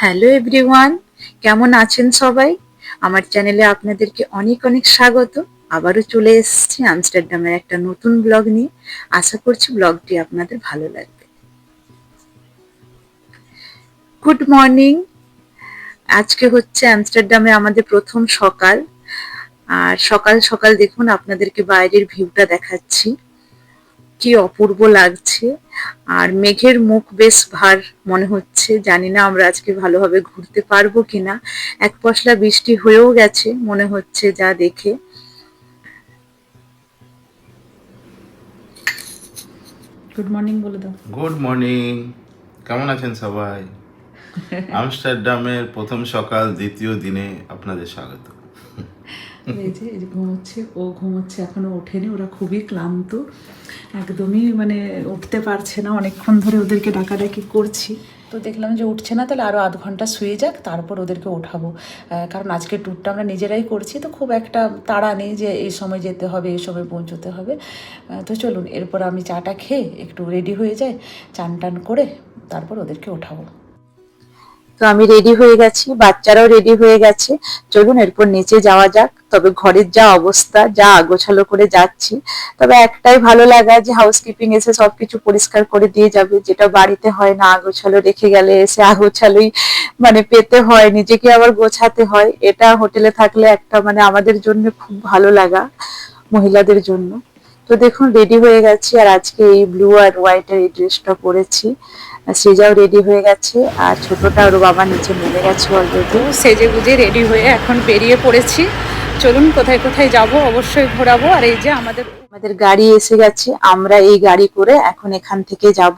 Hello everyone, কেমন আছেন সবাই? আমার চ্যানেলে আপনাদেরকে অনেক অনেক স্বাগত। আবারও চলে এসেছি আমস্টারডামের একটা নতুন ব্লগ নিয়ে। আশা করছি ব্লগটি আপনাদের ভালো লাগবে। Good morning. আজকে হচ্ছে আমস্টারডামে আমাদের প্রথম সকাল। আর সকাল সকাল দেখুন, আপনাদেরকে বাইরের ভিউটা দেখাচ্ছি। কি অপূর্ব লাগছে। আর মেঘের মুখ বেশ ভার মনে হচ্ছে। জানি না আমরা আজকে ভালোভাবে ঘুরতে পারব কিনা। এক পশলা বৃষ্টি হয়েও গেছে মনে হচ্ছে যা দেখে। গুড মর্নিং বলে দাও। গুড মর্নিং কেমন আছেন সবাই? আমস্টারডামের প্রথম সকাল দ্বিতীয় দিনে আপনাদের স্বাগত। এই যে ঘুমোচ্ছে, ও ঘুমোচ্ছে, এখনও ওঠেনি, ওরা খুবই ক্লান্ত। একদমই মানে উঠতে পারছে না, অনেকক্ষণ ধরে ওদেরকে ডাকাডাকি করছি। তো দেখলাম যে উঠছে না, তাহলে আরও আধ ঘণ্টা শুয়ে যাক, তারপর ওদেরকে ওঠাবো। কারণ আজকে ট্যুরটা আমরা নিজেরাই করছি, তো খুব একটা তাড়া নেই যে এই সময় যেতে হবে, এই সময় পৌঁছতে হবে। তো চলুন, এরপর আমি চাটা খেয়ে একটু রেডি হয়ে যাই, চান টান করে তারপর ওদেরকে ওঠাবো। তো আমি রেডি হয়ে গেছি, বাচ্চারাও রেডি হয়ে গেছে। চলুন এরপর নিচে যাওয়া যাক। তবে ঘরের যা অবস্থা, যা আগোছালো করে যাচ্ছি, তবে একটাই ভালো লাগা যে হাউসকিপিং এসে সবকিছু পরিষ্কার করে দিয়ে যাবে। যেটা বাড়িতে হয় না, আগোছালো রেখে গেলে এসে আগোছালোই মানে পেতে হয়, নিজেকে আবার গোছাতে হয়। এটা হোটেলে থাকলে একটা মানে আমাদের জন্য খুব ভালো লাগা, মহিলাদের জন্য। তো দেখুন রেডি হয়ে গেছি। আর আজকে এই ব্লু আর হোয়াইটের এই ড্রেসটা পরেছি। সৃজাও রেডি হয়ে গেছে। আর ছোটটা ওর বাবা নিচে নেমে গেছে অলরেডি সেজে গুজে রেডি হয়ে এখন বেরিয়ে পড়েছি। চলুন কোথায় কোথায় যাব অবশ্যই ঘোরাবো। আর এই যে আমাদের আমাদের গাড়ি এসে গেছে আমরা এই গাড়ি করে এখন এখান থেকে যাব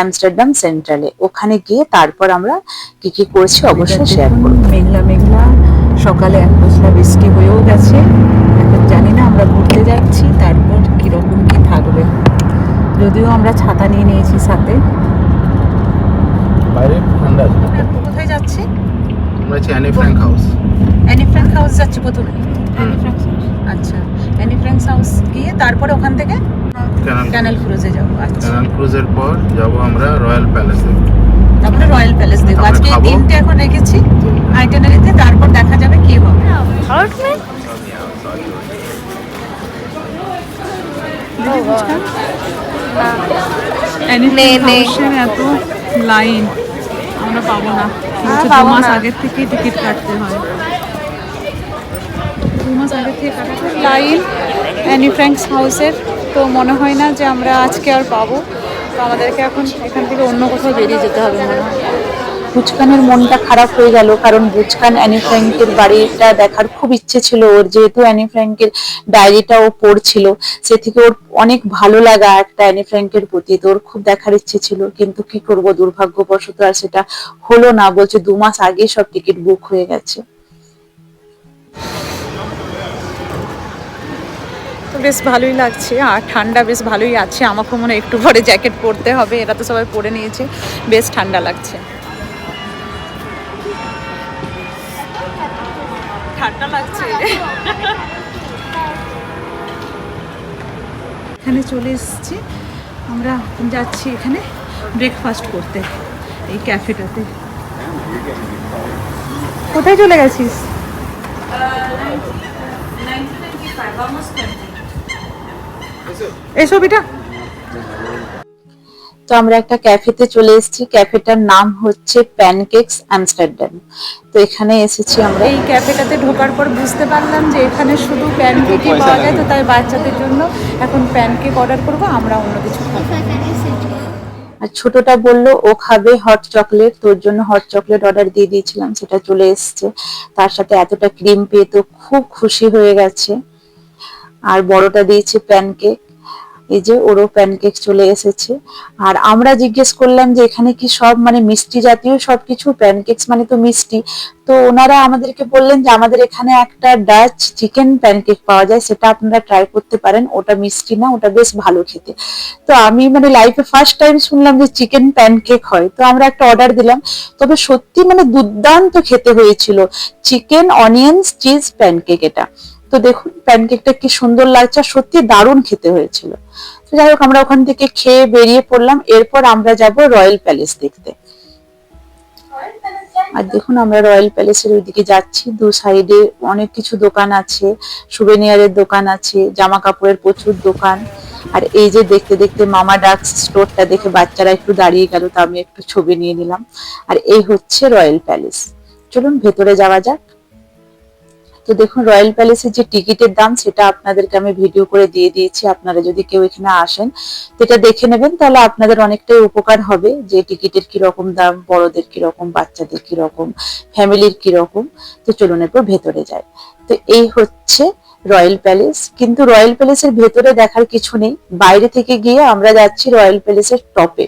আমস্টারডাম সেন্ট্রালে। ওখানে গিয়ে তারপর আমরা কি কি করছি অবশ্যই শেয়ার করব। মেঘলা মেঘলা সকালে এক পশলা বৃষ্টি হয়েও গেছে। এখন জানি না আমরা ঘুরতে যাচ্ছি তারপর কীরকম কি থাকবে। যদিও আমরা ছাতা নিয়ে নিয়েছি সাথে। বাইরে ঠান্ডা আছে। কোথায় যাচ্ছি? আমরা আছি Anne Frank house. Anne Frank house যাচ্ছি প্রথমে? আচ্ছা। অ্যানি ফ্র্যাঙ্ক হাউস গিয়ে তারপরে ওখান থেকে ক্যানেল ক্রুজে। যাব। আচ্ছা। ক্যানাল ক্রুজের পর যাব আমরা রয়্যাল প্যালেসে। তারপরে রয়্যাল প্যালেস দেখব। আজকে তিনটে এখন রেখেছি। আইটেনারিতে তারপর দেখা যাবে কি হবে। নে নে এত লাইন আমরা পাবো না। বলছে দু মাস আগের থেকেই টিকিট কাটতে হয়। দু মাস আগে থেকে কাটতে লাইন অ্যানি ফ্র্যাঙ্কস হাউসের তো মনে হয় না যে আমরা আজকে আর পাবো। তো আমাদেরকে এখন এখান থেকে অন্য কোথাও বেরিয়ে যেতে হবে মনে হয়। বুচকানের মনটা খারাপ হয়ে গেল, কারণ বুচকান অ্যানি ফ্র্যাঙ্কের বাড়িটা দেখার খুব ইচ্ছে ছিল। ওর যেহেতু অ্যানি ফ্র্যাঙ্কের ডায়েরিটা ও পড়ছিল, সে থেকে ওর অনেক ভালো লাগা একটা অ্যানি ফ্র্যাঙ্কের প্রতি। তো ওর খুব দেখার ইচ্ছে ছিল, কিন্তু কি করব, দুর্ভাগ্যবশত আর সেটা হলো না, বলছে দু মাস আগে সব টিকিট বুক হয়ে গেছে। বেশ ভালোই লাগছে, আর ঠান্ডা বেশ ভালোই আছে। আমাকে মনে একটু পরে জ্যাকেট পরতে হবে এরা তো সবাই পরে নিয়েছে, বেশ ঠান্ডা লাগছে। ঠান্ডা লাগছে। এখানে চলে এসেছি। আমরা যাচ্ছি এখানে ব্রেকফাস্ট করতে এই ক্যাফেটাতে কোথায় চলে গেছিস? এসব এটা তো আমরা একটা ক্যাফেতে চলে এসেছি। ক্যাফেটার নাম হচ্ছে প্যানকেকস আমস্টারডাম তো এখানে এসেছি আমরা। এই ক্যাফেটাতে ঢোকার পর বুঝতে পারলাম যে এখানে শুধু প্যানকেকই পাওয়া যায় তো তাই বাচ্চাদের জন্য এখন প্যানকেক অর্ডার করব আমরা অন্য কিছু আর ছোটটা বলল ও খাবে হট চকলেট তোর জন্য হট চকলেট অর্ডার দিয়ে দিয়েছিলাম সেটা চলে এসেছে। তার সাথে এতটা ক্রিম পেয়ে তো খুব খুশি হয়ে গেছে। আর বড়টা দিয়েছে প্যানকেক এই যে ওরও প্যানকেক চলে এসেছে। আর আমরা জিজ্ঞেস করলাম যে এখানে কি সব মানে মিষ্টি জাতীয় সবকিছু? প্যানকেকস মানে তো মিষ্টি। তো ওনারা আমাদেরকে বললেন যে আমাদের এখানে একটা ডাচ চিকেন প্যানকেক পাওয়া যায়, সেটা আপনারা ট্রাই করতে পারেন। ওটা মিষ্টি না, ওটা বেশ ভালো খেতে। তো আমি মানে লাইফে ফার্স্ট টাইম শুনলাম যে চিকেন প্যানকেক হয়। তো আমরা একটা অর্ডার দিলাম। তবে সত্যি মানে দুর্দান্ত খেতে হয়েছিল। চিকেন অনিয়ন্স চিজ প্যানকেক এটা। তো দেখুন প্যানকেকটা কি সুন্দর লাগছে আর সত্যি দারুণ খেতে হয়েছিল। তো যাই হোক, আমরা ওখান থেকে খেয়ে বেরিয়ে পড়লাম। এরপর আমরা যাব রয়্যাল প্যালেস দেখতে। আর দেখুন, আমরা রয়্যাল প্যালেসের ওইদিকে যাচ্ছি। দু সাইডে অনেক কিছু দোকান আছে সুবেনিয়ারের দোকান আছে জামা কাপড়ের প্রচুর দোকান। আর এই যে দেখতে দেখতে মামা ডাক স্টোরটা দেখে বাচ্চারা একটু দাঁড়িয়ে গেল, তা আমি একটু ছবি নিয়ে নিলাম। আর এই হচ্ছে রয়্যাল প্যালেস চলুন, ভেতরে যাওয়া যাক। তো দেখুন রয়্যাল প্যালেসের যে টিকিটের দাম, সেটা আপনাদেরকে আমি ভিডিও করে দিয়ে দিয়েছি। আপনারা যদি কেউ এখানে আসেন সেটা দেখে নেবেন, তাহলে আপনাদের অনেকটাই উপকার হবে যে টিকিটের কীরকম দাম, বড়দের কীরকম, বাচ্চাদের কীরকম ফ্যামিলির কীরকম। তো চলুন এরপর ভেতরে যাই। তো এই হচ্ছে রয়্যাল প্যালেস কিন্তু রয়্যাল প্যালেসের ভেতরে দেখার কিছু নেই। বাইরে থেকে গিয়ে আমরা যাচ্ছি রয়্যাল প্যালেসের টপে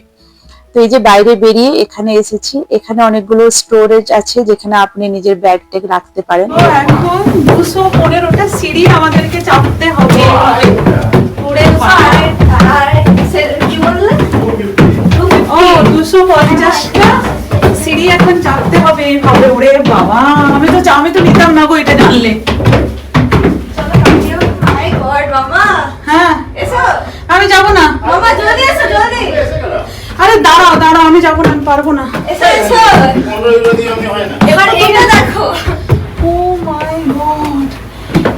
তো এই যে বাইরে বেরিয়ে এখানে এসেছি এখানে অনেকগুলো স্টোরেজ আছে যেখানে আপনি নিজের ব্যাগ ট্যাগ রাখতে পারেন এখন দুশো পনেরোটা সিঁড়ি আমাদেরকে চাপতে হবে ও দুশো পঞ্চাশটা সিঁড়ি এখন চাপতে হবে হবে ওরে বাবা আমি তো আমি তো নিতাম না গো এটা জানলে হ্যাঁ আমি যাব না আরে দাঁড়াও দাঁড়াও আমি যাব না আমি পারব না। ও মাই গড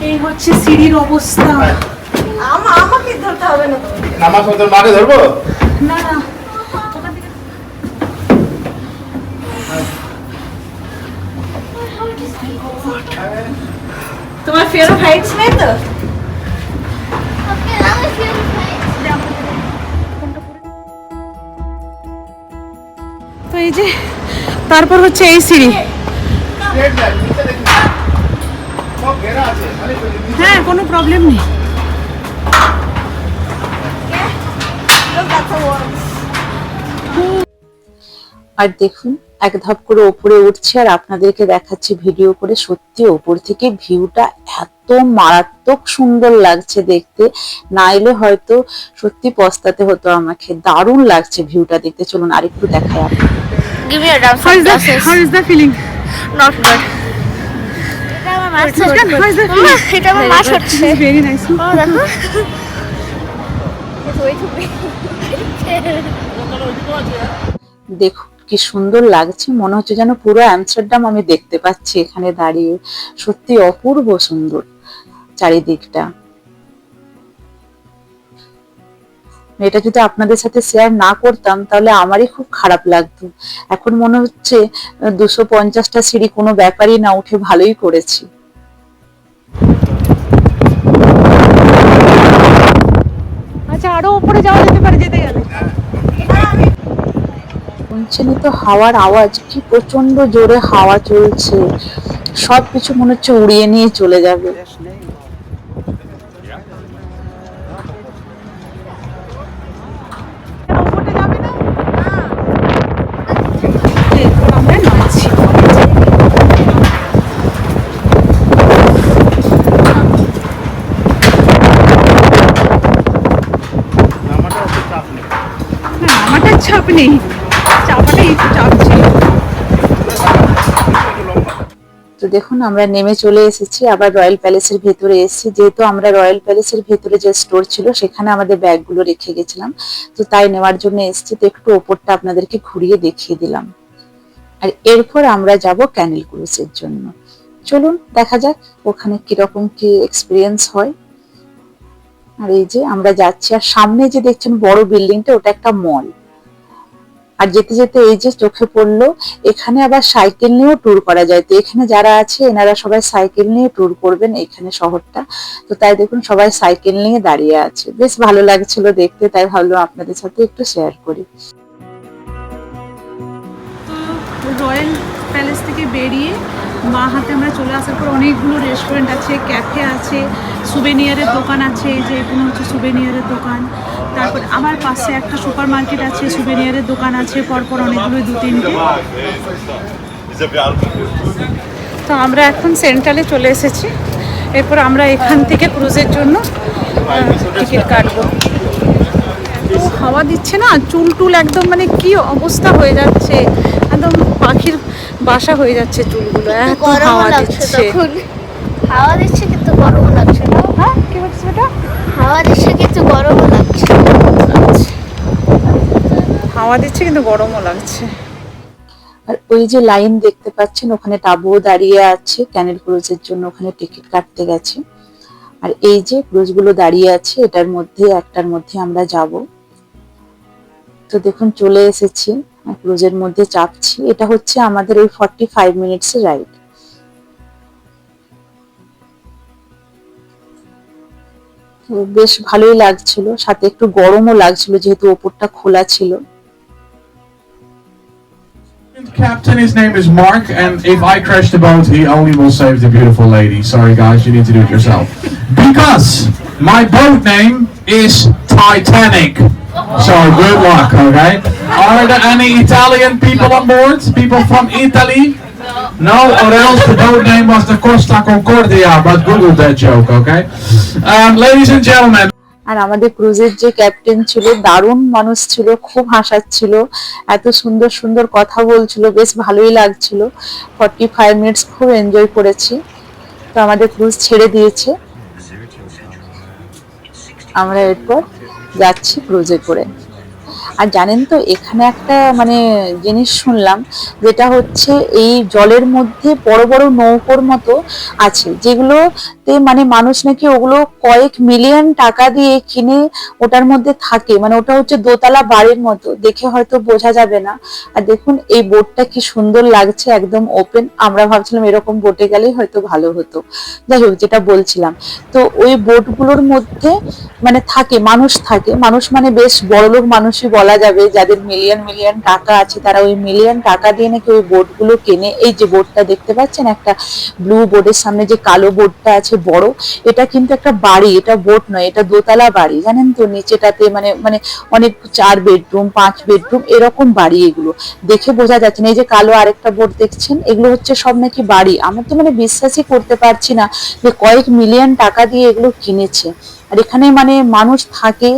এই হচ্ছে সিঁড়ির অবস্থা। নামাজ তোর মাকে ধরবো? না না তোমার ফেরো হাইটস নেই তো? এই যে তারপর হচ্ছে এই সিঁড়ি। হ্যাঁ কোনো প্রবলেম নেই। আর দেখুন এক ধাপ করে ওপরে উঠছে আর আপনাদেরকে দেখাচ্ছি ভিডিও করে। সত্যি ওপর থেকে ভিউটা এত মারাত্মক সুন্দর লাগছে দেখতে। না এলে হয়তো সত্যি পস্তাতে হতো আমাকে। দারুণ লাগছে ভিউটা দেখতে। চলুন আরেকটু দেখাই আপনি Give me a round of glasses. Is the feeling Not good. মামা, এটা আমার মাছ হচ্ছে। ভেরি নাইস ও দেখো। It's way too big. দেখুন কি সুন্দর লাগছে। মনে হচ্ছে যেন পুরো অ্যামস্টারডাম আমি দেখতে পাচ্ছি এখানে দাঁড়িয়ে। সত্যি অপূর্ব সুন্দর চারিদিকটা। এটা যদি আপনাদের সাথে শেয়ার না করতাম, তাহলে আমারই খুব খারাপ লাগতো। এখন মনে হচ্ছে দুশো পঞ্চাশটা সিঁড়ি কোনো ব্যাপারই না, উঠে ভালোই করেছি। আচ্ছা আরও উপরে যাওয়া যেতে পারে, যেতে শুনছেনই তো হাওয়ার আওয়াজ কি প্রচণ্ড জোরে হাওয়া চলছে। সব কিছু মনে হচ্ছে উড়িয়ে নিয়ে চলে যাবে। চাপ নেই। তো দেখুন, আমরা নেমে চলে এসেছি, আবার রয়্যাল প্যালেসের ভেতরে এসেছি। যেহেতু আমরা রয়্যাল প্যালেসের ভেতরে যে স্টোর ছিল, সেখানে আমাদের ব্যাগগুলো রেখে গেছিলাম। তো তাই নেওয়ার জন্য এসেছি। তো একটু ওপরটা আপনাদেরকে ঘুরিয়ে দেখিয়ে দিলাম। আর এরপর আমরা যাব ক্যানেল ক্রুজের জন্য। চলুন, দেখা যাক ওখানে কীরকম কি এক্সপিরিয়েন্স হয়। আর এই যে আমরা যাচ্ছি, আর সামনে যে দেখছেন বড় বিল্ডিংটা ওটা একটা মল আর যেতে যেতে এই যে চোখে পড়ল, এখানে আবার সাইকেল নিয়েও ট্যুর করা যায়। তো এখানে যারা আছে, এনারা সবাই সাইকেল নিয়ে ট্যুর করবেন এখানে শহরটা। তো তাই দেখুন, সবাই সাইকেল নিয়ে দাঁড়িয়ে আছে। বেশ ভালো লাগছিল দেখতে, তাই ভাবলাম আপনাদের সাথে একটু শেয়ার করি। রয়্যাল প্যালেস থেকে বেরিয়ে মা হাতে আমরা চলে আসার পর অনেকগুলো রেস্টুরেন্ট আছে ক্যাফে আছে সুবেনিয়ারের দোকান আছে যে এখানে হচ্ছে সুবেনিয়ারের দোকান। তারপর আমার পাশে একটা সুপার মার্কেট আছে সুবেনিয়ারের দোকান আছে, পরপর অনেকগুলো দু তিনটে। তো আমরা এখন সেন্ট্রালে চলে এসেছি। এরপর আমরা এখান থেকে ক্রুজের জন্য টিকিট কাটবো। হাওয়া দিচ্ছে না চুল টুল একদম মানে কি অবস্থা হয়ে যাচ্ছে। একদম পাখির বাসা হয়ে যাচ্ছে চুলগুলো এত হাওয়া দিচ্ছে। হাওয়া দিচ্ছে কিন্তু গরমও লাগছে না। হ্যাঁ কি বলছিস বেটা হাওয়া দিচ্ছে কিন্তু গরমও লাগছে। হাওয়া দিচ্ছে কিন্তু গরমও লাগছে। আর ওই যে লাইন দেখতে পাচ্ছেন ওখানে টাবুও দাঁড়িয়ে আছে ক্যানেল ক্রুজের জন্য ওখানে টিকিট কাটতে গেছে। আর এই যে ক্রুজগুলো দাঁড়িয়ে আছে এটার মধ্যে একটার মধ্যে আমরা যাব। তো দেখুন চলে এসেছি। ক্রুজের মধ্যে চাপছি এটা হচ্ছে আমাদের ওই ফর্টি ফাইভ মিনিটস রাইড তো বেশ ভালোই লাগছিল সাথে একটু গরমও লাগছিল যেহেতু ওপরটা খোলা ছিল Captain, his name is Mark, and if I crash the boat, he only will save the beautiful lady. Sorry, guys, you need to do it yourself. Because my boat name is Titanic. So good luck, okay? Are there any Italian people on board? People from Italy? No, or else the boat name was the Costa Concordia, but Google that joke, okay? Um, ladies and gentlemen, আর আমাদের ক্রুজের যে captain ছিল দারুণ মানুষ ছিল খুব হাসাচ্ছিল এত সুন্দর সুন্দর কথা বলছিল বেশ ভালোই লাগছিল ফর্টি ফাইভ মিনিটস খুব এনজয় করেছি তো আমাদের ক্রুজ ছেড়ে দিয়েছে আমরা এরপর যাচ্ছি ক্রুজে করে আর জানেন তো, এখানে একটা মানে জিনিস শুনলাম, যেটা হচ্ছে এই জলের মধ্যে বড় বড় নৌকোর মতো আছে, যেগুলোতে মানে মানুষ নাকি ওগুলো কয়েক মিলিয়ন টাকা দিয়ে কিনে ওটার মধ্যে থাকে মানে ওটা হচ্ছে দোতলা বাড়ির মতো, দেখে হয়তো বোঝা যাবে না। আর দেখুন, এই বোটটা কি সুন্দর লাগছে, একদম ওপেন আমরা ভাবছিলাম এরকম বোটে গেলেই হয়তো ভালো হতো। যাই হোক, যেটা বলছিলাম, তো ওই বোটগুলোর মধ্যে মানে থাকে, মানুষ থাকে, মানুষ মানে বেশ বড়লোক মানুষই বলা যাবে, যাদের মিলিয়ন মিলিয়ন টাকা আছে তারা ওই মিলিয়ন টাকা দিয়ে নাকি ওই বোটগুলো কেনে। এই যে বোর্ডটা দেখতে পাচ্ছেন, একটা ব্লু বোর্ডের সামনে যে কালো বোর্ডটা আছে বড়, এটা কিন্তু একটা বাড়ি, এটা বোর্ড নয়, এটা দোতলা বাড়ি। জানেন তো নিচেটাতে মানে মানে অনেক চার বেডরুম পাঁচ বেডরুম এরকম বাড়ি এগুলো। দেখে বোঝা যাচ্ছে না, এই যে কালো আরেকটা বোর্ড দেখছেন, এগুলো হচ্ছে সব নাকি বাড়ি। আমার তো মানে বিশ্বাসই করতে পারছি না যে কয়েক মিলিয়ন টাকা দিয়ে এগুলো কিনেছে। আর এখানে মানে মানুষ থাকে,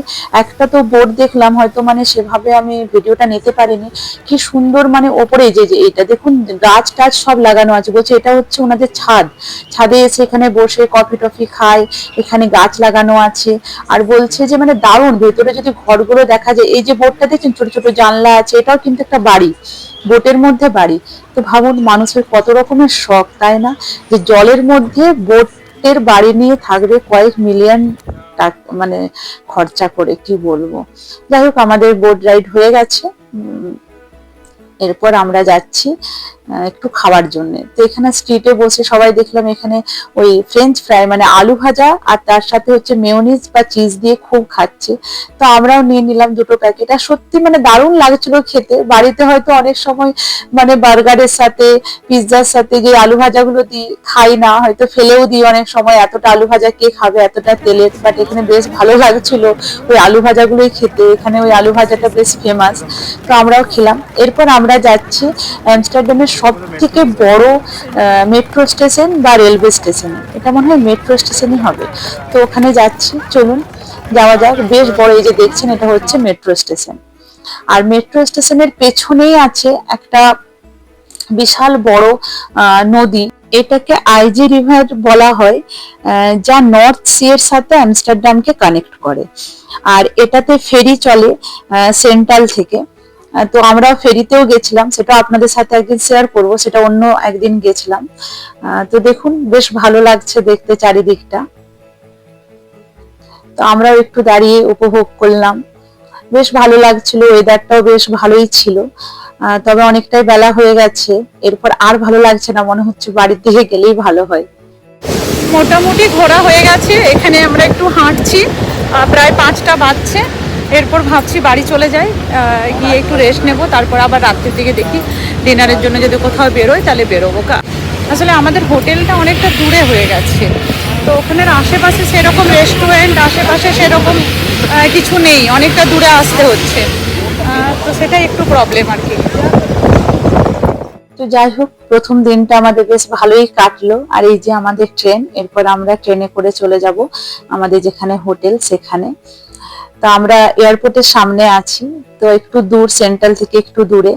একটা তো বোর্ড দেখলাম, হয়তো মানে সেভাবে আমি ভিডিওটা নিতে পারিনি। কি সুন্দর মানে ওপরে যে যে এটা দেখুন, গাছ টাছ সব লাগানো আছে। বলছে এটা হচ্ছে ওনাদের ছাদ। ছাদে এসে এখানে বসে কফি টফি খায়, এখানে গাছ লাগানো আছে। আর বলছে যে মানে দারুণ, ভেতরে যদি ঘরগুলো দেখা যায়, এই যে বোর্ডটা দেখছেন, ছোট ছোট জানলা আছে, এটাও কিন্তু একটা বাড়ি। বোটের মধ্যে বাড়ি। তো ভাবুন, মানুষের কত রকমের শখ, তাই না? যে জলের মধ্যে বোটের বাড়ি নিয়ে থাকবে কয়েক মিলিয়ন মানে খরচা করে কি বলব? যাই হোক, আমাদের বোট রাইড হয়ে গেছে। এরপর আমরা যাচ্ছি একটু খাওয়ার জন্য। তো এখানে স্ট্রিটে বসে সবাই দেখলাম এখানে ওই ফ্রেঞ্চ ফ্রাই মানে আলু ভাজা আর তার সাথে হচ্ছে মেয়োনিজ বা চিজ দিয়ে খুব খাচ্ছে। তো আমরাও নিয়ে নিলাম দুটো প্যাকেট আর সত্যি মানে দারুণ লাগছিল খেতে। বাড়িতে হয়তো অনেক সময় মানে বার্গারের সাথে পিৎজার সাথে যে আলু ভাজাগুলো দিই, খাই না, হয়তো ফেলেও দিই অনেক সময় এতটা আলু ভাজা কে খাবে, এতটা তেলের। বাট এখানে বেশ ভালো লাগছিল ওই আলু ভাজাগুলোই খেতে। এখানে ওই আলু ভাজাটা বেশ ফেমাস তো আমরাও খেলাম। এরপর আমরা যাচ্ছি অ্যামস্টারডামের সব থেকে বড় মেট্রো স্টেশন বা রেলওয়ে স্টেশন এটা মনে হয় মেট্রো স্টেশনই হবে। তো ওখানে যাচ্ছি, চলুন, যাওয়া যাক। বেশ বড় এই যে দেখছেন, এটা হচ্ছে মেট্রো স্টেশন আর মেট্রো স্টেশনের পেছনেই আছে একটা বিশাল বড় নদী। এটাকে আইজি রিভার বলা হয় যা নর্থ সি এর সাথে আমস্টারডামকে কানেক্ট করে। আর এটাতে ফেরি চলে সেন্ট্রাল থেকে। তো আমরা ফেরিতেও গেছিলাম, সেটা আপনাদের সাথে একদিন শেয়ার করব, সেটা অন্য একদিন গেছিলাম। তো দেখুন, বেশ ভালো লাগছে দেখতে চারিদিকটা। তো আমরাও একটু দাঁড়িয়ে উপভোগ করলাম। বেশ ভালো লাগছিল ওয়েদারটাও বেশ ভালোই ছিল। তবে অনেকটাই বেলা হয়ে গেছে, এরপর আর ভালো লাগছে না, মনে হচ্ছে বাড়ির দিকে গেলেই ভালো হয়। মোটামুটি ঘোরা হয়ে গেছে, এখানে আমরা একটু হাঁটছি প্রায় পাঁচটা বাজছে। এরপর ভাবছি বাড়ি চলে যাই গিয়ে একটু রেস্ট নেব, তারপর আবার রাত্রের দিকে দেখি ডিনারের জন্য যদি কোথাও বেরোয় তাহলে বেরোবো। কা- আসলে আমাদের হোটেলটা অনেকটা দূরে হয়ে গেছে। তো ওখানের আশেপাশে সেরকম রেস্টুরেন্ট আশেপাশে সেরকম কিছু নেই, অনেকটা দূরে আসতে হচ্ছে। তো সেটাই একটু প্রবলেম আর কি। তো যাই হোক, প্রথম দিনটা আমাদের বেশ ভালোই কাটলো। আর এই যে আমাদের ট্রেন এরপর আমরা ট্রেনে করে চলে যাব, আমাদের যেখানে হোটেল সেখানে। তো আমরা এয়ারপোর্টের সামনে আছি তো একটু দূর সেন্ট্রাল থেকে একটু দূরে।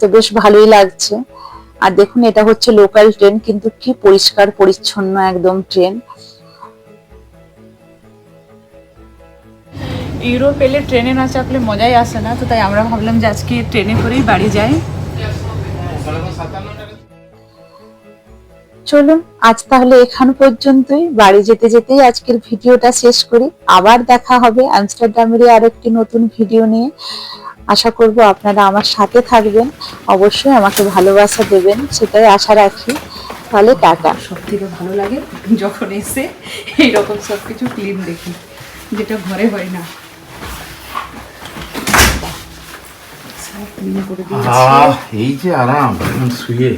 তো বেশ ভালোই লাগছে। আর দেখুন এটা হচ্ছে লোকাল ট্রেন কিন্তু কি পরিষ্কার পরিচ্ছন্ন একদম ট্রেন ইউরোপ এলে ট্রেনে না চাপলে মজাই আসে না তো তাই আমরা ভাবলাম যে আজকে ট্রেনে করেই বাড়ি যাই। চলুন আজ তাহলে এখান পর্যন্তই। বাড়ি যেতে যেতেই আজকের ভিডিওটা শেষ করি। আবার দেখা হবে আমস্টারডামেরই আর একটি নতুন ভিডিও নিয়ে। আশা করব আপনারা আমার সাথে থাকবেন। অবশ্যই আমাকে ভালোবাসা দেবেন সেটাই আশা রাখি। তাহলে টাটা। সব থেকে ভালো লাগে যখন এসে এইরকম সব কিছু ক্লিন দেখি যেটা ঘরে হয় না। এই যে আরাম শুয়ে।